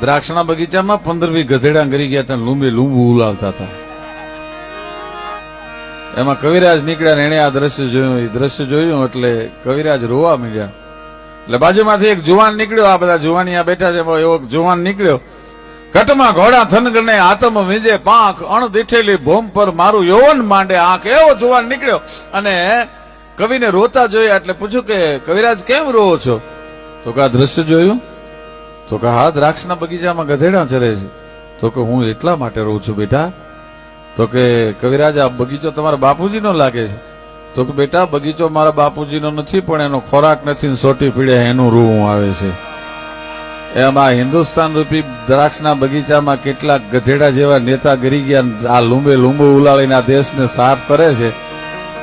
દ્રાક્ષના બગીચામાં પંદરવી ગધેડા કરી ગયા હતા, લૂંબે લૂંબુ ઉલાવતા હતા. એમાં કવિરાજ નીકળ્યા એને આ દ્રશ્ય જોયું, એ દ્રશ્ય જોયું એટલે કવિરાજ રોવા માંડ્યા. એટલે બાજુમાંથી એક જુવાન નીકળ્યો, આ બધા જુવાની આ બેઠા છે એવો જુવાન નીકળ્યો. ઘટમાં ઘોડા થનગને આતમ વિજે પાંખ અણ દીઠેલી ભોમ પર મારું યૌવન માંડે આંખ. એવો જુવાન નીકળ્યો અને કવિને રોતા જોયા એટલે પૂછ્યું કે, કવિરાજ, કેમ રોવો છો? તો કે આ દ્રશ્ય જોયું. તો કે હા, દ્રાક્ષના બગીચામાં ગધેડા ચરે છે. તો કે હું એટલા માટે રહું છું બેટા? તો કે કવિરાજ, આ બગીચો તમારા બાપુજીનો લાગે છે. તો કે બેટા, બગીચો મારા બાપુજીનો નથી, પણ એનો ખોરાક નથી સોટી પીડે એનું રૂવું આવે છે. એમાં હિન્દુસ્તાન રૂપી દ્રાક્ષના બગીચામાં કેટલાક ગધેડા જેવા નેતા ગરી ગયા આ લુંબે લુંબુ ઉલાળીને આ દેશને સાફ કરે છે.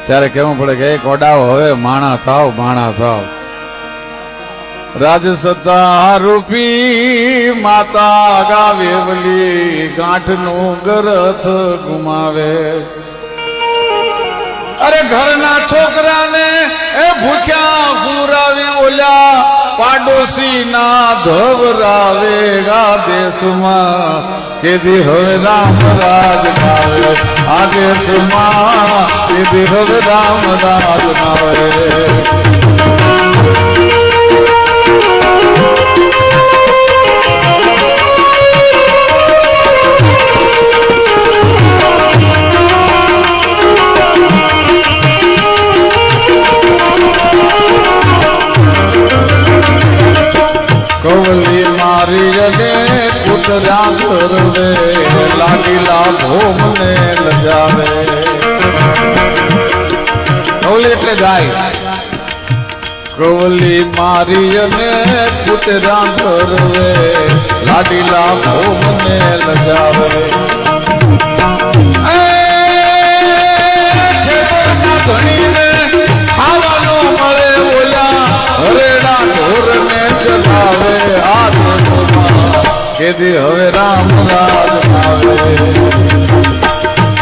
ત્યારે કહેવું પડે કે એક ઓડાવ હવે માણા થાવ માણા થાવ. રાજસત્તા રૂપી માતા ગાવે વલી ગાંઠનું ગરથ ગુમાવે. અરે ઘરના છોકરાને એ ભૂખ્યા ગુરાવી ઓલ્યા પાડોશી ના ધવરાવે આ દેશમાં કેદી હવે રામ રાજ નાવે આ દેશમાં કેદી હવે રામ રાજ નાવે કુતરા કરવે લાગીલા ભોમને લજાવે. કવલી એટલે ગાય. કવલી મારી અને કુતરા કરવે લાડીલા ભોમને લજાવે. મળે ઓલા હરેડા ઢોરને જગાવે કેદી હવે રામ રાજ આવે.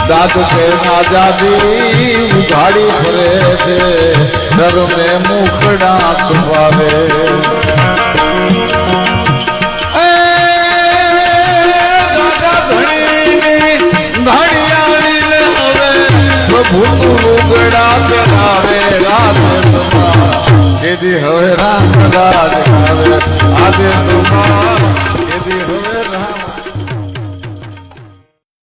દાદ કે આઝાદી ઉઘાડી ફરે છે શરમે મુખડા છુપાવે. રાત કેદી હવે રામ રાજ